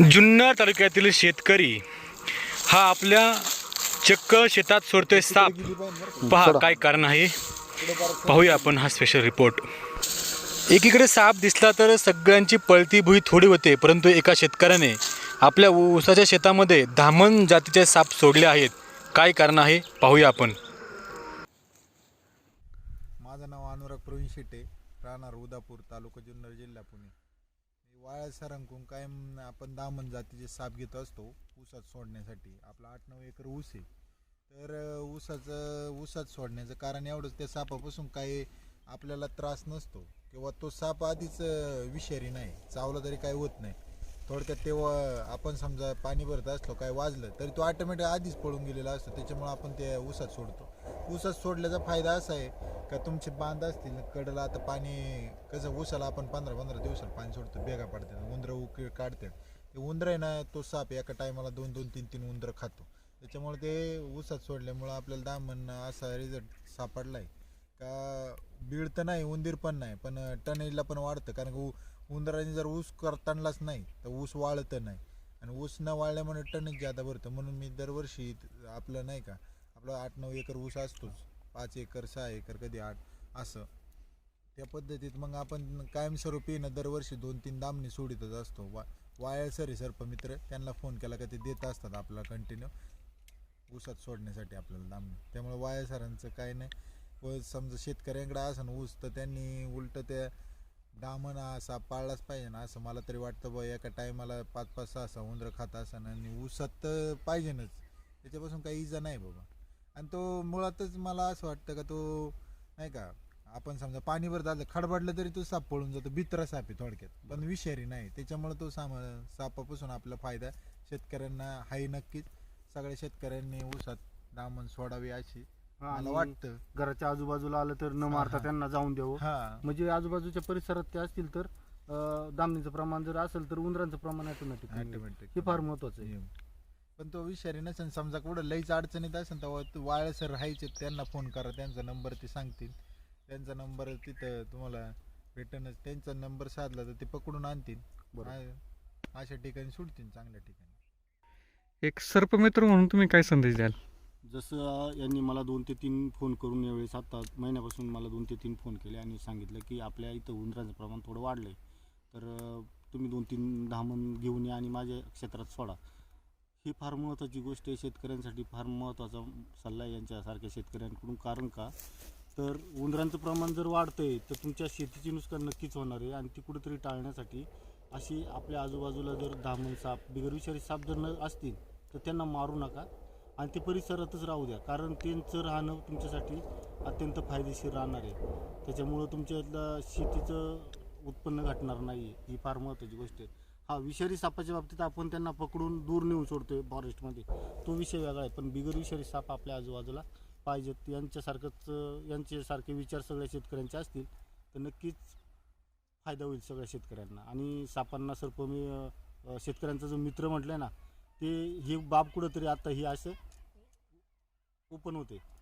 जुन्नर तालुक्यातील शेतकरी हा आपल्या चक्क शेतात सोडतोय साप. पहा काय कारण आहे. पाहूया आपण हा स्पेशल रिपोर्ट एकीकडे साप दिसला तर सगळ्यांची पळती भुई थोडी होते परंतु एका शेतकऱ्याने आपल्या ऊसाच्या शेतामध्ये धामण जातीचे साप सोडले आहेत. काय कारण आहे पाहूया आपण. माझं नाव अनुराग प्रवीण शेटे राहणार उदापूर तालुका जुन्नर जिल्हा पुणे. वाळ्या सरांकून कायम आपण दामन जातीचे साप घेत असतो ऊसात सोडण्यासाठी. आपला आठ नऊ एकर ऊस आहे. तर ऊसाचं ऊसात सोडण्याचं कारण एवढंच त्या सापापासून काही आपल्याला त्रास नसतो किंवा तो साप आधीच विषारी नाही चावला तरी काही होत नाही. थोडक्यात तेव्हा आपण समजा पाणी भरत असलो काय वाजलं तरी तो ऑटोमॅटिक आधीच पळून गेलेला असतो. त्याच्यामुळे आपण ते ऊसात सोडतो. ऊसात सोडल्याचा फायदा असा आहे का तुमचे बांध असतील कडला आता पाणी कसं ऊसाला आपण पंधरा पंधरा दिवसाला पाणी सोडतो बेगा पडते उंदरं उक काढतात. ते उंदरं आहे ना तो साप एका टायमाला दोन दोन तीन तीन उंदरं खातो. त्याच्यामुळे ते ऊसात सोडल्यामुळं आपल्याला दामन असा रिझल्ट सापडला आहे का बीड तर नाही उंदीर पण नाही पण टनेजला पण वाढतं. कारण की उ- उंदराने जर ऊस करतानाच नाही तर ऊस वाळतं नाही. आणि ऊस न वाळल्यामुळे टनेज जादा भरतं. म्हणून मी दरवर्षी आपलं नाही का आपलं आठ नऊ एकर ऊस असतोच. पाच एकर सहा एकर कधी आठ असं. त्या पद्धतीत मग आपण कायमस्वरूपी ना दरवर्षी दोन तीन दामणी सोडितच असतो. वा वाया सर सर्प सर्पमित्र त्यांना फोन केला का ते देत असतात आपल्याला कंटिन्यू ऊसात सोडण्यासाठी आपल्याला दामणी. त्यामुळे वाया सरांचं काय नाही. व समजा शेतकऱ्यांकडे असं ऊस तर त्यांनी उलट त्या दामन असा पाळलाच पाहिजे ना असं मला तरी वाटतं बा एका टायमाला पाच पाच सहा सहा उंदरं खात असं आणि ऊसात तर पाहिजेनच. त्याच्यापासून काही इजा नाही बाबा. आणि तो मुळातच मला असं वाटतं का तो नाही का आपण समजा पाणीवर झालं खडबडलं तरी तो साप पळून जातो बित्रा साप आहे थोडक्यात. पण विषारी नाही. त्याच्यामुळे तो साम सापापासून आपला फायदा शेतकऱ्यांना हाही नक्कीच. सगळ्या शेतकऱ्यांनी ऊसात दामन सोडावी अशी. हा, मला आणि वाटतं. घराच्या आजूबाजूला आलं तर न मारता हा. त्यांना जाऊन द्यावं. हा. म्हणजे आजूबाजूच्या परिसरात ते असतील तर अं, दामणीचं प्रमाण जर असेल तर उंदरांचं प्रमाण ऑटोमॅटिक हे फार महत्वाचं आहे. येऊ. पण तो विषारी नसेल समजा कुठं लईच अडचणीत असेल तर वाळे सर राहायचे त्यांना फोन करा त्यांचा नंबर ते सांगतील. त्यांचा नंबर तिथं तुम्हाला भेटनच त्यांचा नंबर साधला तर ते पकडून आणतील. बरोबर. आ- अशा ठिकाणी सोडतील चांगल्या ठिकाणी. एक सर्पमित्र म्हणून तुम्ही काय संदेश द्याल? जसं यांनी मला दोन ते तीन फोन करून यावेळेस आता महिन्यापासून मला दोन ते तीन फोन केले आणि सांगितलं की आपल्या इथं उंदरांचं प्रमाण थोडं वाढलं आहे तर तुम्ही दोन तीन धामण घेऊन या आणि माझ्या क्षेत्रात सोडा. ही फार महत्त्वाची गोष्ट आहे. शेतकऱ्यांसाठी फार महत्त्वाचा सल्ला आहे यांच्यासारख्या शेतकऱ्यांकडून. कारण का? तर उंदरांचं प्रमाण जर वाढतं आहे तर तुमच्या शेतीची नुकसान नक्कीच होणार आहे आणि ती कुठेतरी टाळण्यासाठी अशी आपल्या आजूबाजूला जर धामण साप बिगरविषारी साप जर न असतील तर त्यांना मारू नका. आणि ते परिसरातच राहू द्या. कारण त्यांचं राहणं तुमच्यासाठी अत्यंत फायदेशीर राहणार आहे. त्याच्यामुळं तुमच्यातलं शेतीचं उत्पन्न घटणार नाही ही फार महत्त्वाची गोष्ट आहे. हा विषारी सापाच्या बाबतीत आपण त्यांना पकडून दूर नेऊन सोडतोय फॉरेस्टमध्ये. तो विषय वेगळा आहे. पण बिगर विषारी साप आपल्या आजूबाजूला पाहिजेत. यांच्यासारखंच यांच्यासारखे विचार सगळ्या शेतकऱ्यांचे असतील तर नक्कीच फायदा होईल सगळ्या शेतकऱ्यांना. आणि सापांना सर्प मी शेतकऱ्यांचा जो मित्र म्हटलं ना ते ही बाब कुठंतरी आता ही असं ओपन होते.